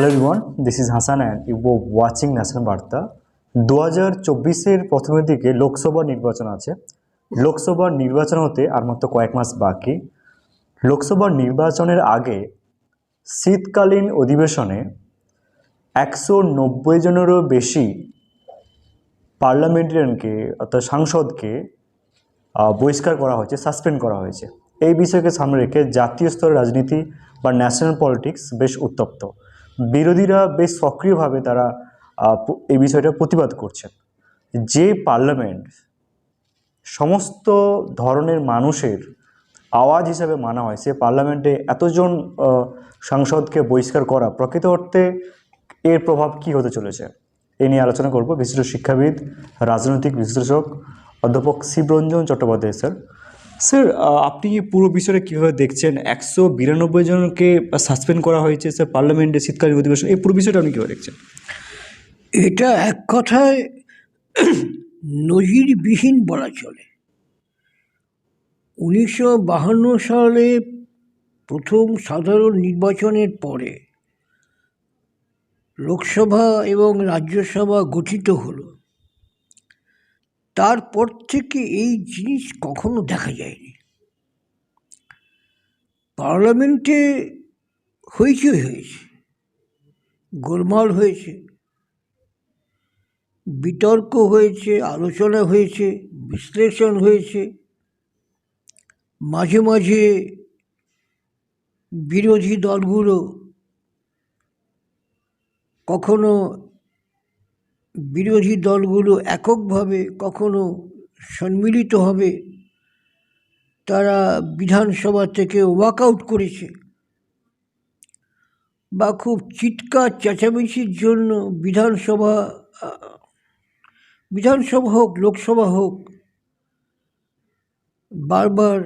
Hello Riwan this is Hasan and you watching national বার্তা দু হাজার চব্বিশের প্রথমের দিকে লোকসভা নির্বাচন আছে। লোকসভার নির্বাচন হতে আর মাত্র কয়েক মাস বাকি। লোকসভা নির্বাচনের আগে শীতকালীন অধিবেশনে একশো নব্বই জনেরও বেশি পার্লামেন্টারিয়ানকে অর্থাৎ সাংসদকে বহিষ্কার করা হয়েছে, সাসপেন্ড করা হয়েছে। এই বিষয়কে সামনে রেখে জাতীয় স্তরের রাজনীতি বা ন্যাশনাল পলিটিক্স বেশ উত্তপ্ত। বিরোধীরা বেশ সক্রিয়ভাবে তারা এই বিষয়টা প্রতিবাদ করছেন। যে পার্লামেন্ট সমস্ত ধরনের মানুষের আওয়াজ হিসাবে মানা হয়, সে পার্লামেন্টে এতজন সাংসদকে বহিষ্কার করা প্রকৃত অর্থে এর প্রভাব কী হতে চলেছে, এ নিয়ে আলোচনা করব। বিশিষ্ট শিক্ষাবিদ, রাজনৈতিক বিশ্লেষক, অধ্যাপক শিবরঞ্জন চট্টোপাধ্যায়, স্যার। স্যার আপনি পুরো বিষয়টা কীভাবে দেখছেন? একশো বিরানব্বই জনকে সাসপেন্ড করা হয়েছে স্যার পার্লামেন্টে শীতকালীন অধিবেশন, এই পুরো বিষয়টা আপনি কীভাবে দেখছেন? এটা এক কথায় নজিরবিহীন বলা চলে। উনিশশো বাহান্ন সালে প্রথম সাধারণ নির্বাচনের পরে লোকসভা এবং রাজ্যসভা গঠিত হলো। তারপর থেকে এই জিনিস কখনো দেখা যায়নি। পার্লামেন্টে হইচই হয়েছে, গোলমাল হয়েছে, বিতর্ক হয়েছে, আলোচনা হয়েছে, বিশ্লেষণ হয়েছে, মাঝে মাঝে বিরোধী দলগুলো কখনো বিরোধী দলগুলো এককভাবে কখনো সম্মিলিতভাবে তারা বিধানসভা থেকে ওয়াকআউট করেছে বা খুব চিৎকার চেঁচামেচির জন্য বিধানসভা বিধানসভা হোক, লোকসভা হোক, বারবার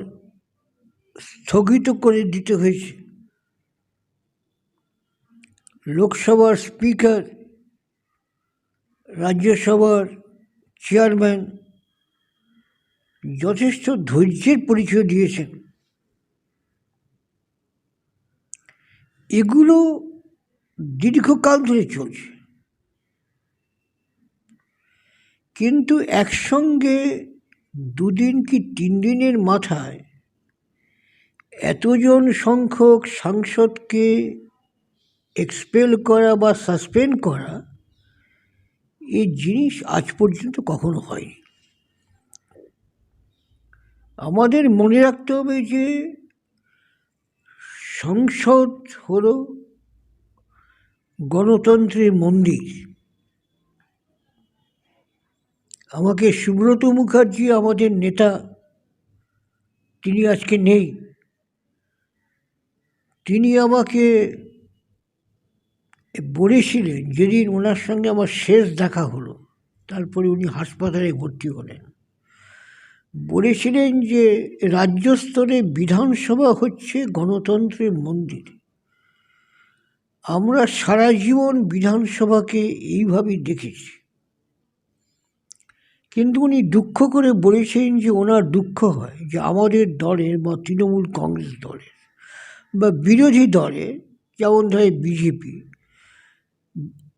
স্থগিত করে দিতে হয়েছে। লোকসভার স্পিকার রাজ্যসভার চেয়ারম্যান যথেষ্ট ধৈর্যের পরিচয় দিয়েছেন। এগুলো দীর্ঘকাল ধরে চলছে। কিন্তু একসঙ্গে দুদিন কি তিন দিনের মাথায় এতজন সংখ্যক সাংসদকে এক্সপেল করা বা সাসপেন্ড করা এই জিনিস আজ পর্যন্ত কখনো হয়নি। আমাদের মনে রাখতে হবে যে, সংসদ হলো গণতন্ত্রের মন্দির। আমাকে সুব্রত মুখার্জি, আমাদের নেতা, তিনি আজকে নেই। তিনি আমাকে বলেছিলেন, যেদিন ওনার সঙ্গে আমার শেষ দেখা হলো, তারপরে উনি হাসপাতালে ভর্তি হলেন। বলেছিলেন যে রাজ্য স্তরে বিধানসভা হচ্ছে গণতন্ত্রের মন্দির। আমরা সারা জীবন বিধানসভাকে এইভাবেই দেখেছি। কিন্তু উনি দুঃখ করে বলেছেন যে, ওনার দুঃখ হয় যে, আমাদের দলের বা তৃণমূল কংগ্রেস দলের বা বিরোধী দলের, যেমন ধরে বিজেপি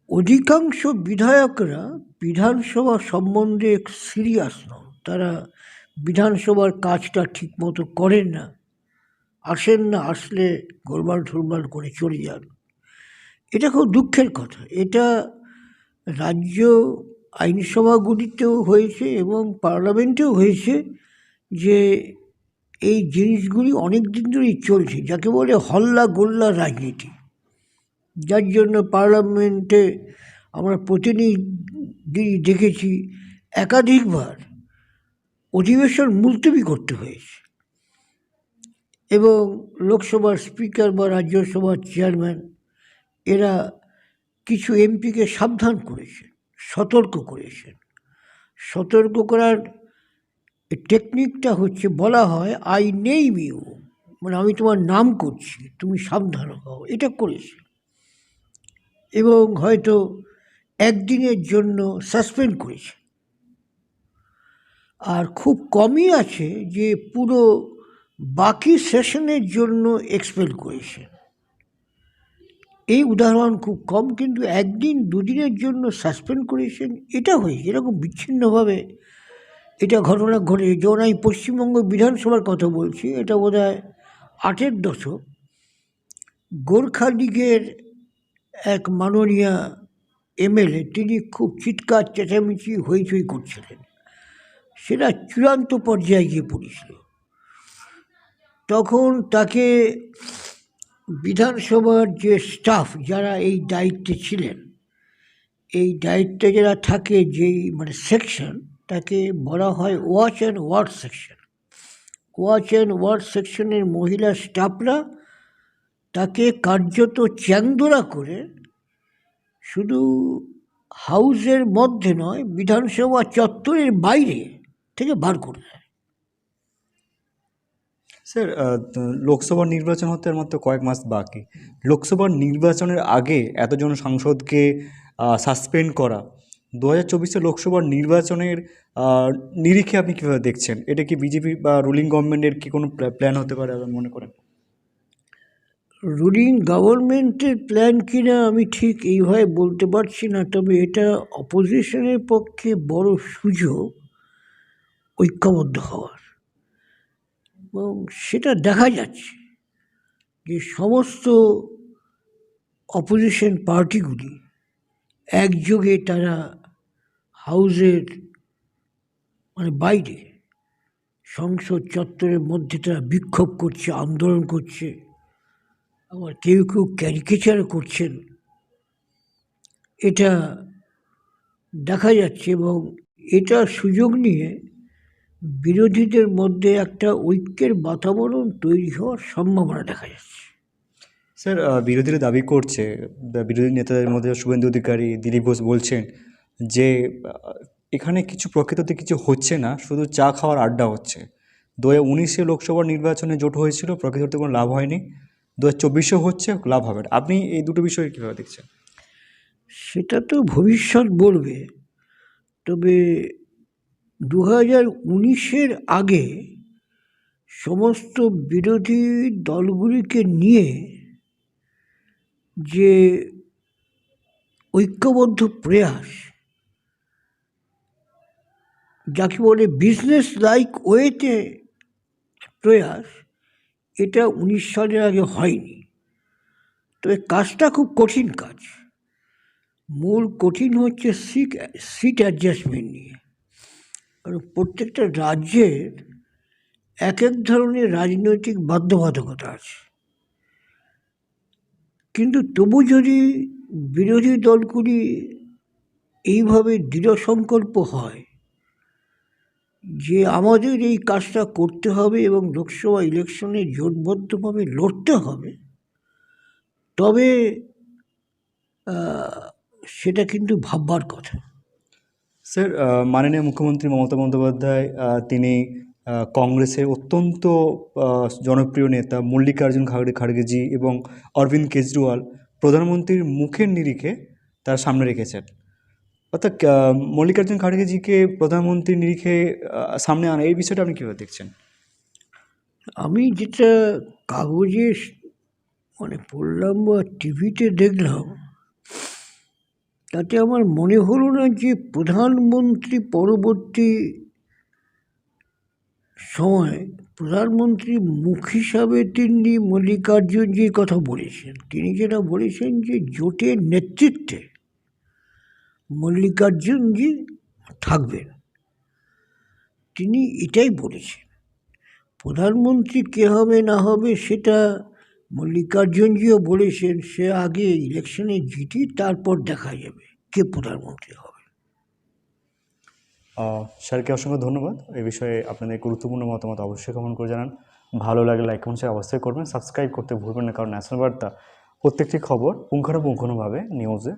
অধিকাংশ বিধায়করা বিধানসভা সম্বন্ধে সিরিয়াস নন। তারা বিধানসভার কাজটা ঠিকমতো করেন না। আসেন না, আসলে গোলমাল ঠোলমাল করে চলে যান। এটা খুব দুঃখের কথা। এটা রাজ্য আইনসভাগুলিতেও হয়েছে এবং পার্লামেন্টেও হয়েছে যে এই জিনিসগুলি অনেক দিন ধরেই চলছে, যাকে বলে হল্লা গোল্লা রাজনীতি। যার জন্য পার্লামেন্টে আমরা প্রতিনিধি দেখেছি একাধিকবার অধিবেশন মুলতবি করতে হয়েছে। এবং লোকসভার স্পিকার বা রাজ্যসভার চেয়ারম্যান, এরা কিছু এমপিকে সাবধান করেছেন, সতর্ক করেছেন। সতর্ক করার টেকনিকটা হচ্ছে বলা হয় আই নেই ইউ মানে আমি তোমার নাম করছি, তুমি সাবধান হও। এটা করেছে। এবং হয়তো একদিনের জন্য সাসপেন্ড করেছে। আর খুব কমই আছে যে পুরো বাকি সেশনের জন্য এক্সপেল করেছে। এই উদাহরণ খুব কম, কিন্তু একদিন দুদিনের জন্য সাসপেন্ড করেছেন, এটা হয়েছে এরকম বিচ্ছিন্নভাবে এটা ঘটনা ঘটে যেমন আমি পশ্চিমবঙ্গ বিধানসভার কথা বলছি, এটা বোধ হয় আটের দশক। গোর্খা লীগের এক মাননীয় এমএলএ তিনি খুব চিৎকার, চেঁচামেচি, হইচই করছিলেন। সেটা চূড়ান্ত পর্যায়ে গিয়ে পড়েছিল। তখন তাকে বিধানসভার যে স্টাফ যারা এই দায়িত্বে ছিলেন, এই দায়িত্বে যারা থাকে যেই মানে সেকশন, তাকে বলা হয় watch and ward section. Watch and ward সেকশনের মহিলা স্টাফরা তাকে কার্যত চ্যাংদোলা করে, শুধু হাউসের মধ্যে নয়, বিধানসভা চত্বরের বাইরে থেকে বার করে দেয়। স্যার লোকসভা নির্বাচন হতে মাত্র কয়েক মাস বাকি। লোকসভা নির্বাচনের আগে এতজন সাংসদকে সাসপেন্ড করা। দু হাজার চব্বিশে লোকসভা নির্বাচনের নিরিখে আপনি কীভাবে দেখছেন? এটা কি বিজেপি বা রুলিং গভর্নমেন্টের কি কোনো প্ল্যান হতে পারে মনে করেন? রুলিং গভর্নমেন্টের প্ল্যান কিনা আমি ঠিক এইভাবে বলতে পারছি না, তবে এটা অপোজিশনের পক্ষে বড় সুযোগ ঐক্যবদ্ধ হওয়ার। এবং সেটা দেখা যাচ্ছে যে সমস্ত অপোজিশন পার্টিগুলি একযোগে তারা হাউসের মানে বাইরে সংসদ চত্বরের মধ্যে তারা বিক্ষোভ করছে, আন্দোলন করছে। আবার কেউ কেউ ক্যারিকেচার করছেন। এটা দেখা যাচ্ছে এবং এটা সুযোগ নিয়ে বিরোধীদের মধ্যে একটা ঐক্যের বাতাবরণ তৈরি হওয়ার সম্ভাবনা দেখা যাচ্ছে। স্যার বিরোধীরা দাবি করছে বিরোধী নেতাদের মধ্যে শুভেন্দু অধিকারী, দিলীপ ঘোষ বলছেন যে এখানে কিছু প্রকৃততে কিছু হচ্ছে না, শুধু চা খাওয়ার আড্ডা হচ্ছে। দু হাজার উনিশে লোকসভা নির্বাচনে জোট হয়েছিল, প্রকৃততে কোনো লাভ হয়নি। দু হাজার হচ্ছে, লাভ হবে না। আপনি এই দুটো বিষয়ে কীভাবে দেখছেন? সেটা তো ভবিষ্যৎ বলবে। তবে দু হাজার উনিশের আগে সমস্ত বিরোধী দলগুলিকে নিয়ে যে ঐক্যবদ্ধ প্রয়াস, যাকে বলে বিজনেস লাইক ওয়েতে প্রয়াস এটা উনিশ সালের আগে হয়নি। তবে কাজটা খুব কঠিন কাজ। মূল কঠিন হচ্ছে সিট সিট অ্যাডজাস্টমেন্ট নিয়ে। কারণ প্রত্যেকটা রাজ্যের এক এক ধরনের রাজনৈতিক বাধ্যবাধকতা আছে। কিন্তু তবু যদি বিরোধী দলগুলি এইভাবে দৃঢ় সংকল্প হয় যে আমাদের এই কাজটা করতে হবে এবং লোকসভা ইলেকশনে জোটবদ্ধভাবে লড়তে হবে, তবে সেটা কিন্তু ভাববার কথা। স্যার মাননীয় মুখ্যমন্ত্রী মমতা বন্দ্যোপাধ্যায় তিনি কংগ্রেসের অত্যন্ত জনপ্রিয় নেতা মল্লিকার্জুন খাড়গে খাড়গেজি এবং অরবিন্দ কেজরিওয়াল প্রধানমন্ত্রীর মুখের নিরিখে তার সামনে রেখেছেন। অর্থাৎ মল্লিকার্জুন খাড়গেজিকে প্রধানমন্ত্রীর নিরিখে সামনে আনা, এই বিষয়টা আপনি কীভাবে দেখছেন? আমি যেটা কাগজে মানে পড়লাম বা টিভিতে দেখলাম, তাতে আমার মনে হলো না যে প্রধানমন্ত্রী পরবর্তী সময় প্রধানমন্ত্রী মুখ হিসাবে তিনি মল্লিকার্জুনজির কথা বলেছেন। তিনি যেটা বলেছেন যে জোটের নেতৃত্বে মল্লিকার্জুনজি থাকবেন। তিনি এটাই বলেছেন, প্রধানমন্ত্রী কে হবে না হবে সেটা মল্লিকার্জুনজিও বলেছেন, সে আগে ইলেকশনে জিতি তারপর দেখা যাবে কে প্রধানমন্ত্রী হবে। স্যারকে অসংখ্য ধন্যবাদ। এই বিষয়ে আপনাদের গুরুত্বপূর্ণ মতামত অবশ্যই কমেন্ট করে জানান। ভালো লাগলে লাইক, কমেন্ট শেয়ার অবশ্যই করবেন। সাবস্ক্রাইব করতে ভুলবেন না, কারণ ন্যাশনাল বার্তা প্রত্যেকটি খবর পুঙ্খানুপুঙ্খানুভাবে নিউজে